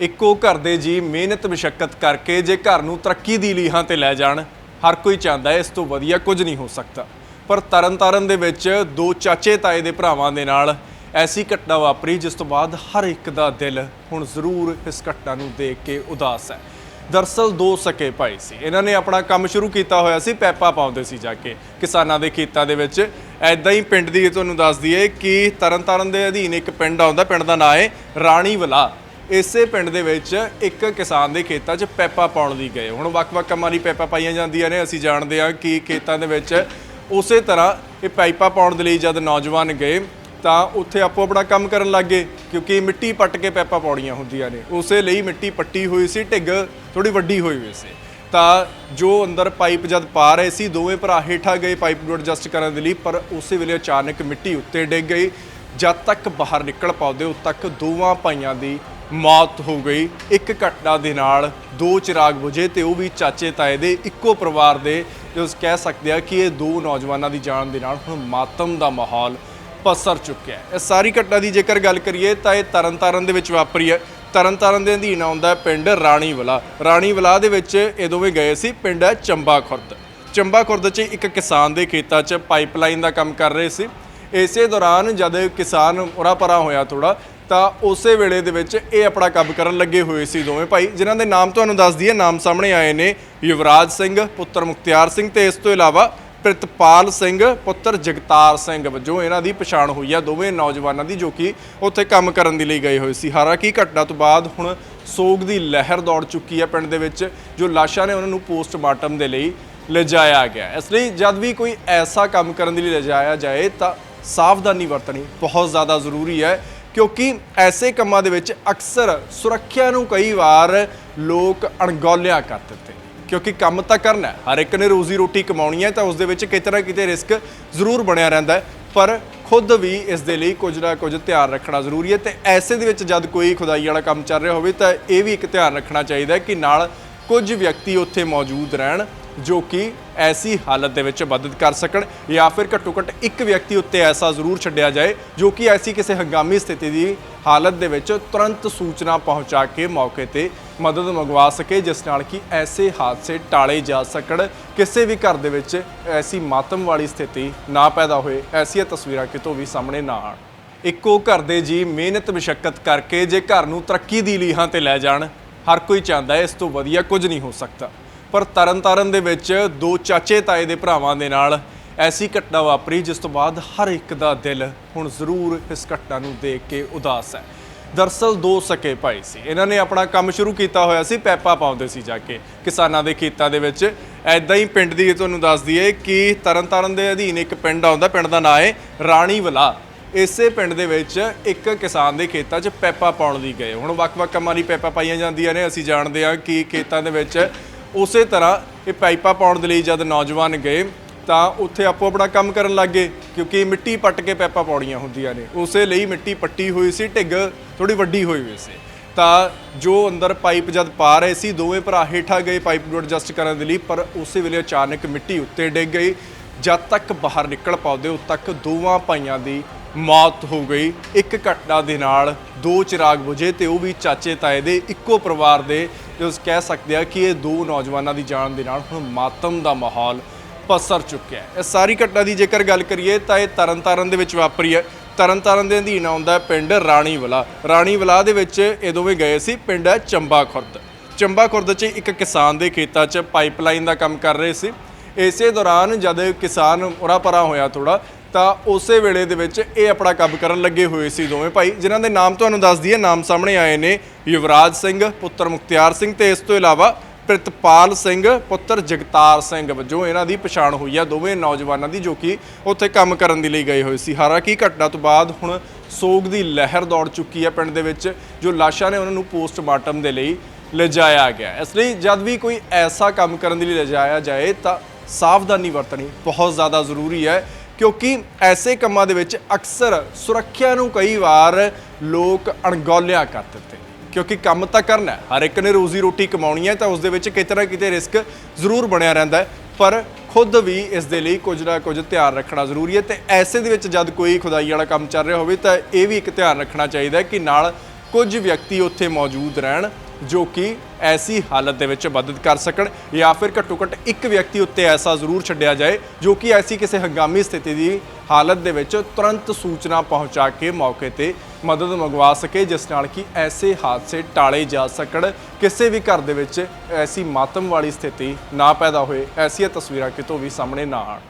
ਇੱਕੋ ਘਰ ਦੇ ਜੀ ਮਿਹਨਤ ਮੁਸ਼ਕਲ ਕਰਕੇ ਜੇ ਘਰ ਨੂੰ ਤਰੱਕੀ ਦੀ ਲੀਹਾਂ ਤੇ ਲੈ ਜਾਣ, ਹਰ ਕੋਈ ਚਾਹੁੰਦਾ ਹੈ ਇਸ ਤੋਂ ਵਧੀਆ ਕੁਝ ਨਹੀਂ ਹੋ ਸਕਦਾ। ਪਰ ਤਰਨਤਾਰਨ ਦੇ ਵਿੱਚ ਦੋ ਚਾਚੇ ਤਾਏ ਦੇ ਭਰਾਵਾਂ ਦੇ ਨਾਲ ਐਸੀ ਘਟਨਾ ਵਾਪਰੀ, ਜਿਸ ਤੋਂ ਬਾਅਦ ਹਰ ਇੱਕ ਦਾ ਦਿਲ ਹੁਣ ਜ਼ਰੂਰ ਇਸ ਘਟਨਾ ਨੂੰ ਦੇਖ ਕੇ ਉਦਾਸ ਹੈ। ਦਰਸਲ ਦੋ ਸਕੇ ਭਾਈ ਸੀ। ਇਹਨਾਂ ਨੇ ਆਪਣਾ ਕੰਮ ਸ਼ੁਰੂ ਕੀਤਾ ਹੋਇਆ ਸੀ, ਪੈਪਾ ਪਾਉਂਦੇ ਸੀ ਜਾ ਕੇ। ਕਿਸਾਨਾਂ ਦੇ ਖੇਤਾਂ ਦੇ ਵਿੱਚ ਐਦਾਂ ਹੀ ਪਿੰਡ ਦੀ ਤੁਹਾਨੂੰ ਦੱਸ ਦਈਏ ਕਿ ਤਰਨਤਾਰਨ ਦੇ ਅਧੀਨ ਇੱਕ ਪਿੰਡ ਆਉਂਦਾ, ਪਿੰਡ ਦਾ ਨਾਂ ਹੈ ਰਾਣੀ ਵਲਾ ਇਸੇ ਪਿੰਡ ਦੇ ਵਿੱਚ ਇੱਕ ਕਿਸਾਨ ਦੇ ਖੇਤਾਂ 'ਚ ਪੈਪਾ ਪਾਉਣ ਲਈ ਗਏ। ਹੁਣ ਵੱਖ-ਵੱਖ ਕੰਮਾਂ ਲਈ ਪੈਪਾ ਪਾਈਆਂ ਜਾਂਦੀਆਂ ਨੇ। ਅਸੀਂ ਜਾਣਦੇ ਹਾਂ ਕਿ ਖੇਤਾਂ ਦੇ ਵਿੱਚ ਉਸੇ ਤਰ੍ਹਾਂ ਇਹ ਪਾਈਪਾਂ ਪਾਉਣ ਦੇ ਲਈ ਜਦ ਨੌਜਵਾਨ ਗਏ ਤਾਂ ਉੱਥੇ ਆਪੋ ਆਪਣਾ ਕੰਮ ਕਰਨ ਲੱਗੇ ਕਿਉਂਕਿ ਮਿੱਟੀ ਪੱਟ ਕੇ ਪੈਪਾਂ ਪਾਉਣੀਆਂ ਹੁੰਦੀਆਂ ਨੇ। ਉਸੇ ਲਈ ਮਿੱਟੀ ਪੱਟੀ ਹੋਈ ਸੀ, ਢਿੱਗ ਥੋੜੀ ਵੱਡੀ ਹੋਈ ਹੋਈ ਸੀ। ਤਾਂ ਜੋ ਅੰਦਰ ਪਾਈਪ ਜਦ ਪਾ ਰਹੇ ਸੀ, ਦੋਵੇਂ ਭਰਾ ਹੇਠਾਂ ਗਏ ਪਾਈਪ ਨੂੰ ਐਡਜਸਟ ਕਰਨ ਦੇ ਲਈ, ਪਰ ਉਸੇ ਵੇਲੇ ਅਚਾਨਕ ਮਿੱਟੀ ਉੱਤੇ ਡਿੱਗ ਗਈ। ਜਦ ਤੱਕ ਬਾਹਰ ਨਿਕਲ ਪਾਉਂਦੇ, ਉਦ ਤੱਕ ਦੋਵਾਂ ਭਾਈਆਂ ਦੀ ਮੌਤ ਹੋ ਗਈ। ਇੱਕ ਘਟਨਾ ਦੇ ਨਾਲ ਦੋ ਚਿਰਾਗ ਬੁਝੇ ਤੇ ਉਹ ਵੀ ਚਾਚੇ ਤਾਏ ਦੇ ਇੱਕੋ ਪਰਿਵਾਰ ਦੇ। ਜੋ ਕਹਿ ਸਕਦੇ ਆ ਕਿ ਇਹ ਦੋ ਨੌਜਵਾਨਾਂ ਦੀ ਜਾਨ ਦੇ ਨਾਲ ਹੁਣ ਮਾਤਮ ਦਾ ਮਾਹੌਲ ਪਸਰ ਚੁੱਕਿਆ ਹੈ। ਇਹ ਸਾਰੀ ਘਟਨਾ ਦੀ ਜੇਕਰ ਗੱਲ ਕਰੀਏ ਤਾਂ ਇਹ ਤਰਨਤਾਰਨ ਦੇ ਵਿੱਚ ਵਾਪਰੀ ਹੈ। ਤਰਨਤਾਰਨ ਦੇ ਅਧੀਨ ਆਉਂਦਾ ਪਿੰਡ ਰਾਣੀਵਲਾ। ਰਾਣੀਵਲਾ ਦੇ ਵਿੱਚ ਇਹ ਦੋਵੇਂ ਗਏ ਸੀ। ਪਿੰਡ ਹੈ ਚੰਬਾ ਖੁਰਦ। ਚੰਬਾ ਖੁਰਦ 'ਚ ਇੱਕ ਕਿਸਾਨ ਦੇ ਖੇਤਾਂ 'ਚ ਪਾਈਪਲਾਈਨ ਦਾ ਕੰਮ ਕਰ ਰਹੇ ਸੀ। ਇਸੇ ਦੌਰਾਨ ਜਦ ਕਿਸਾਨ ਉਰਾ ਪਰਾ ਹੋਇਆ ਥੋੜਾ ਤਾਂ ਉਸੇ ਵੇਲੇ ਦੇ ਵਿੱਚ ਇਹ ਆਪਣਾ ਕੰਮ ਕਰਨ ਲੱਗੇ ਹੋਏ ਸੀ ਦੋਵੇਂ ਭਾਈ, ਜਿਨ੍ਹਾਂ ਦੇ ਨਾਮ ਤੁਹਾਨੂੰ ਦੱਸ ਦਈਏ, ਨਾਮ ਸਾਹਮਣੇ ਆਏ ਨੇ ਯੁਵਰਾਜ ਸਿੰਘ, ਪੁੱਤਰ ਮੁਖਤਿਆਰ ਸਿੰਘ ਤੇ ਇਸ ਤੋਂ ਇਲਾਵਾ ਪ੍ਰਿਤਪਾਲ ਸਿੰਘ, ਪੁੱਤਰ ਜਗਤਾਰ ਸਿੰਘ ਵਜੋਂ ਇਹਨਾਂ ਦੀ ਪਛਾਣ ਹੋਈ ਆ ਦੋਵੇਂ ਨੌਜਵਾਨਾਂ ਦੀ ਜੋ ਕਿ ਉੱਥੇ ਕੰਮ ਕਰਨ ਦੇ ਲਈ ਗਏ ਹੋਏ ਸੀ। ਹਾਲਾਂਕਿ ਘਟਨਾ ਤੋਂ ਬਾਅਦ ਹੁਣ ਸੋਗ ਦੀ ਲਹਿਰ ਦੌੜ ਚੁੱਕੀ ਹੈ ਪਿੰਡ ਦੇ ਵਿੱਚ, ਜੋ ਲਾਸ਼ਾਂ ਨੇ ਉਹਨਾਂ ਨੂੰ ਪੋਸਟਮਾਰਟਮ ਦੇ ਲਈ ਲਿਜਾਇਆ ਗਿਆ। ਇਸ ਲਈ ਜਦ ਵੀ ਕੋਈ ਐਸਾ ਕੰਮ ਕਰਨ ਦੇ ਲਈ ਲਿਜਾਇਆ ਜਾਏ ਤਾਂ ਸਾਵਧਾਨੀ ਵਰਤਣੀ ਬਹੁਤ ਜ਼ਿਆਦਾ ਜ਼ਰੂਰੀ ਹੈ। ਕਿਉਂਕਿ ਐਸੇ ਕੰਮਾਂ ਦੇ ਵਿੱਚ ਅਕਸਰ ਸੁਰੱਖਿਆ ਨੂੰ ਕਈ ਵਾਰ ਲੋਕ ਅਣਗੌਲਿਆ ਕਰ ਦਿੱਤੇ। ਕਿਉਂਕਿ ਕੰਮ ਤਾਂ ਕਰਨਾ ਹਰ ਇੱਕ ਨੇ ਰੋਜ਼ੀ ਰੋਟੀ ਕਮਾਉਣੀ ਹੈ ਤਾਂ ਉਸ ਦੇ ਵਿੱਚ ਕਿਤੇ ਨਾ ਕਿਤੇ ਰਿਸਕ ਜ਼ਰੂਰ ਬਣਿਆ ਰਹਿੰਦਾ ਪਰ ਖੁਦ ਵੀ ਇਸ ਦੇ ਲਈ ਕੁਝ ਨਾ ਕੁਝ ਧਿਆਨ ਰੱਖਣਾ ਜ਼ਰੂਰੀ ਹੈ ਤੇ ਐਸੇ ਦੇ ਵਿੱਚ ਜਦ ਕੋਈ ਖੁਦਾਈ ਵਾਲਾ ਕੰਮ ਚੱਲ ਰਿਹਾ ਹੋਵੇ ਤਾਂ ਇਹ ਵੀ ਇੱਕ ਧਿਆਨ ਰੱਖਣਾ ਚਾਹੀਦਾ ਕਿ ਨਾਲ ਕੁਝ ਵਿਅਕਤੀ ਉੱਥੇ ਮੌਜੂਦ ਰਹਿਣ ਜੋ ਕਿ ਐਸੀ ਹਾਲਤ ਦੇ ਵਿੱਚ ਮਦਦ ਕਰ ਸਕਣ ਜਾਂ ਫਿਰ ਘੱਟੋ ਘੱਟ ਇੱਕ ਵਿਅਕਤੀ ਉੱਤੇ ਐਸਾ ਜ਼ਰੂਰ ਛੱਡਿਆ ਜਾਏ, ਜੋ ਕਿ ਐਸੀ ਕਿਸੇ ਹੰਗਾਮੀ ਸਥਿਤੀ ਦੀ ਹਾਲਤ ਦੇ ਵਿੱਚ ਤੁਰੰਤ ਸੂਚਨਾ ਪਹੁੰਚਾ ਕੇ ਮੌਕੇ ਤੇ ਮਦਦ ਮੰਗਵਾ ਸਕੇ, ਜਿਸ ਨਾਲ ਕਿ ਐਸੇ ਹਾਦਸੇ ਟਾਲੇ ਜਾ ਸਕਣ। ਕਿਸੇ ਵੀ ਘਰ ਦੇ ਵਿੱਚ ਐਸੀ ਮਾਤਮ ਵਾਲੀ ਸਥਿਤੀ ਨਾ ਪੈਦਾ ਹੋਏ, ਐਸੀਆਂ ਤਸਵੀਰਾਂ ਕਿਤੋਂ ਵੀ ਸਾਹਮਣੇ ਨਾ ਆਣ ਇੱਕੋ ਘਰ ਦੇ ਜੀ ਮਿਹਨਤ ਮੁਸ਼ਕਲ ਕਰਕੇ ਜੇ ਘਰ ਨੂੰ ਤਰੱਕੀ ਦੀ ਲੀਹਾਂ ਤੇ ਲੈ ਜਾਣ, ਹਰ ਕੋਈ ਚਾਹੁੰਦਾ ਹੈ ਇਸ ਤੋਂ ਵਧੀਆ ਕੁਝ ਨਹੀਂ ਹੋ ਸਕਦਾ। ਪਰ ਤਰਨਤਾਰਨ ਦੇ ਵਿੱਚ ਦੋ ਚਾਚੇ ਤਾਏ ਦੇ ਭਰਾਵਾਂ ਦੇ ਨਾਲ ਐਸੀ ਘਟਨਾ ਵਾਪਰੀ, ਜਿਸ ਤੋਂ ਬਾਅਦ ਹਰ ਇੱਕ ਦਾ ਦਿਲ ਹੁਣ ਜ਼ਰੂਰ ਇਸ ਘਟਨਾ ਨੂੰ ਦੇਖ ਕੇ ਉਦਾਸ ਹੈ। ਦਰਸਲ ਦੋ ਸਕੇ ਭਾਈ ਸੀ। ਇਹਨਾਂ ਨੇ ਆਪਣਾ ਕੰਮ ਸ਼ੁਰੂ ਕੀਤਾ ਹੋਇਆ ਸੀ, ਪੈਪਾ ਪਾਉਂਦੇ ਸੀ ਜਾ ਕੇ। ਕਿਸਾਨਾਂ ਦੇ ਖੇਤਾਂ ਦੇ ਵਿੱਚ ਐਦਾਂ ਹੀ ਪਿੰਡ ਦੀ ਤੁਹਾਨੂੰ ਦੱਸ ਦਈਏ ਕਿ ਤਰਨਤਾਰਨ ਦੇ ਅਧੀਨ ਇੱਕ ਪਿੰਡ ਆਉਂਦਾ, ਪਿੰਡ ਦਾ ਨਾਂ ਹੈ ਰਾਣੀ ਵਲਾ। ਇਸੇ ਪਿੰਡ ਦੇ ਵਿੱਚ ਇੱਕ ਕਿਸਾਨ ਦੇ ਖੇਤਾਂ 'ਚ ਪੈਪਾ ਪਾਉਣ ਲਈ ਗਏ। ਹੁਣ ਵੱਖ-ਵੱਖ ਕੰਮਾਂ ਲਈ ਪੈਪਾ ਪਾਈਆਂ ਜਾਂਦੀਆਂ ਨੇ। ਅਸੀਂ ਜਾਣਦੇ ਹਾਂ ਕਿ ਖੇਤਾਂ ਦੇ ਵਿੱਚ ਉਸੇ ਤਰ੍ਹਾਂ ਇਹ ਪਾਈਪਾਂ ਪਾਉਣ ਦੇ ਲਈ ਜਦ ਨੌਜਵਾਨ ਗਏ ਤਾਂ ਉੱਥੇ ਆਪੋ ਆਪਣਾ ਕੰਮ ਕਰਨ ਲੱਗ ਗਏ, ਕਿਉਂਕਿ ਮਿੱਟੀ ਪੱਟ ਕੇ ਪਾਈਪਾਂ ਪਾਉਣੀਆਂ ਹੁੰਦੀਆਂ ਨੇ। ਉਸੇ ਲਈ ਮਿੱਟੀ ਪੱਟੀ ਹੋਈ ਸੀ, ਢਿੱਗ ਥੋੜੀ ਵੱਡੀ ਹੋਈ ਹੋਈ ਸੀ। ਤਾਂ ਜੋ ਅੰਦਰ ਪਾਈਪ ਜਦ ਪਾ ਰਹੇ ਸੀ, ਦੋਵੇਂ ਭਰਾ ਹੇਠਾਂ ਗਏ ਪਾਈਪ ਨੂੰ ਐਡਜਸਟ ਕਰਨ ਦੇ ਲਈ, ਪਰ ਉਸੇ ਵੇਲੇ ਅਚਾਨਕ ਮਿੱਟੀ ਉੱਤੇ ਡਿੱਗ ਗਈ। ਜਦ ਤੱਕ ਬਾਹਰ ਨਿਕਲ ਪਾਉਂਦੇ ਉਦ ਤੱਕ ਦੋਵਾਂ ਭਾਈਆਂ ਦੀ ਮੌਤ ਹੋ ਗਈ। ਇੱਕ ਘਟਨਾ ਦੇ ਨਾਲ ਦੋ ਚਿਰਾਗ ਬੁਝੇ ਤੇ ਉਹ ਵੀ ਚਾਚੇ ਤਾਏ ਦੇ ਇੱਕੋ ਪਰਿਵਾਰ ਦੇ। ਜੋ ਕਹਿ ਸਕਦੇ ਆ ਕਿ ਇਹ ਦੋ ਨੌਜਵਾਨਾਂ ਦੀ ਜਾਨ ਦੇ ਨਾਲ ਹੁਣ ਮਾਤਮ ਦਾ ਮਾਹੌਲ ਪਸਰ ਚੁੱਕਿਆ ਹੈ। ਇਹ ਸਾਰੀ ਘਟਨਾ ਦੀ ਜੇਕਰ ਗੱਲ ਕਰੀਏ ਤਾਂ ਇਹ ਤਰਨਤਾਰਨ ਦੇ ਵਿੱਚ ਵਾਪਰੀ ਹੈ। ਤਰਨਤਾਰਨ ਦੇ ਅਧੀਨ ਆਉਂਦਾ ਪਿੰਡ ਰਾਣੀਵਲਾ। ਰਾਣੀਵਲਾ ਦੇ ਵਿੱਚ ਇਹ ਦੋਵੇਂ ਗਏ ਸੀ। ਪਿੰਡ ਹੈ ਚੰਬਾ ਖੁਰਦ। ਚੰਬਾ ਖੁਰਦ 'ਚ ਇੱਕ ਕਿਸਾਨ ਦੇ ਖੇਤਾਂ 'ਚ ਪਾਈਪਲਾਈਨ ਦਾ ਕੰਮ ਕਰ ਰਹੇ ਸੀ। ਇਸੇ ਦੌਰਾਨ ਜਦ ਕਿਸਾਨ ਉਰਾ ਪਰਾ ਹੋਇਆ ਥੋੜਾ ਤਾਂ ਉਸੇ ਵੇਲੇ ਦੇ ਵਿੱਚ ਇਹ ਆਪਣਾ ਕੰਮ ਕਰਨ ਲੱਗੇ ਹੋਏ ਸੀ ਦੋਵੇਂ ਭਾਈ, ਜਿਨ੍ਹਾਂ ਦੇ ਨਾਮ ਤੁਹਾਨੂੰ ਦੱਸ ਦਈਏ। ਨਾਮ ਸਾਹਮਣੇ ਆਏ ਨੇ ਯੁਵਰਾਜ ਸਿੰਘ, ਪੁੱਤਰ ਮੁਖਤਿਆਰ ਸਿੰਘ ਤੇ ਇਸ ਤੋਂ ਇਲਾਵਾ ਪ੍ਰਿਤਪਾਲ ਸਿੰਘ, ਪੁੱਤਰ ਜਗਤਾਰ ਸਿੰਘ ਵਜੋਂ ਇਹਨਾਂ ਦੀ ਪਛਾਣ ਹੋਈ ਆ ਦੋਵੇਂ ਨੌਜਵਾਨਾਂ ਦੀ, ਜੋ ਕਿ ਉੱਥੇ ਕੰਮ ਕਰਨ ਦੇ ਲਈ ਗਏ ਹੋਏ ਸੀ। ਹਾਲਾਂਕਿ ਘਟਨਾ ਤੋਂ ਬਾਅਦ ਹੁਣ ਸੋਗ ਦੀ ਲਹਿਰ ਦੌੜ ਚੁੱਕੀ ਹੈ ਪਿੰਡ ਦੇ ਵਿੱਚ, ਜੋ ਲਾਸ਼ਾਂ ਨੇ ਉਹਨਾਂ ਨੂੰ ਪੋਸਟਮਾਰਟਮ ਦੇ ਲਈ ਲਿਜਾਇਆ ਗਿਆ। ਇਸ ਲਈ ਜਦ ਵੀ ਕੋਈ ਐਸਾ ਕੰਮ ਕਰਨ ਦੇ ਲਈ ਲਿਜਾਇਆ ਜਾਏ ਤਾਂ ਸਾਵਧਾਨੀ ਵਰਤਣੀ ਬਹੁਤ ਜ਼ਿਆਦਾ ਜ਼ਰੂਰੀ ਹੈ। ਕਿਉਂਕਿ ਐਸੇ ਕੰਮਾਂ ਦੇ ਵਿੱਚ ਅਕਸਰ ਸੁਰੱਖਿਆ ਨੂੰ ਕਈ ਵਾਰ ਲੋਕ ਅਣਗੌਲਿਆ ਕਰ ਦਿੱਤੇ। ਕਿਉਂਕਿ ਕੰਮ ਤਾਂ ਕਰਨਾ ਹਰ ਇੱਕ ਨੇ ਰੋਜ਼ੀ ਰੋਟੀ ਕਮਾਉਣੀ ਹੈ ਤਾਂ ਉਸ ਦੇ ਵਿੱਚ ਕਿਤੇ ਨਾ ਕਿਤੇ ਰਿਸਕ ਜ਼ਰੂਰ ਬਣਿਆ ਰਹਿੰਦਾ ਹੈ। ਪਰ ਖੁਦ ਵੀ ਇਸ ਦੇ ਲਈ ਕੁਝ ਨਾ ਕੁਝ ਧਿਆਨ ਰੱਖਣਾ ਜ਼ਰੂਰੀ ਹੈ ਤੇ ਐਸੇ ਦੇ ਵਿੱਚ ਜਦ ਕੋਈ ਖੁਦਾਈ ਵਾਲਾ ਕੰਮ ਚੱਲ ਰਿਹਾ ਹੋਵੇ ਤਾਂ ਇਹ ਵੀ ਇੱਕ ਧਿਆਨ ਰੱਖਣਾ ਚਾਹੀਦਾ ਹੈ ਕਿ ਨਾਲ ਕੁਝ ਵਿਅਕਤੀ ਉੱਥੇ ਮੌਜੂਦ ਰਹਿਣ। ਜੋ ਕਿ ਐਸੀ ਹਾਲਤ ਦੇ ਵਿੱਚ ਮਦਦ ਕਰ ਸਕਣ ਜਾਂ ਫਿਰ ਘੱਟੋ ਘੱਟ ਇੱਕ ਵਿਅਕਤੀ ਉੱਤੇ ਐਸਾ ਜ਼ਰੂਰ ਛੱਡਿਆ ਜਾਏ, ਜੋ ਕਿ ਐਸੀ ਕਿਸੇ ਹੰਗਾਮੀ ਸਥਿਤੀ ਦੀ ਹਾਲਤ ਦੇ ਵਿੱਚ ਤੁਰੰਤ ਸੂਚਨਾ ਪਹੁੰਚਾ ਕੇ ਮੌਕੇ ਤੇ ਮਦਦ ਮੰਗਵਾ ਸਕੇ, ਜਿਸ ਨਾਲ ਕਿ ਐਸੇ ਹਾਦਸੇ ਟਾਲੇ ਜਾ ਸਕਣ। ਕਿਸੇ ਵੀ ਘਰ ਦੇ ਵਿੱਚ ਐਸੀ ਮਾਤਮ ਵਾਲੀ ਸਥਿਤੀ ਨਾ ਪੈਦਾ ਹੋਏ, ਐਸੀਆਂ ਤਸਵੀਰਾਂ ਕਿਤੋਂ ਵੀ ਸਾਹਮਣੇ ਨਾ ਆਉਣ।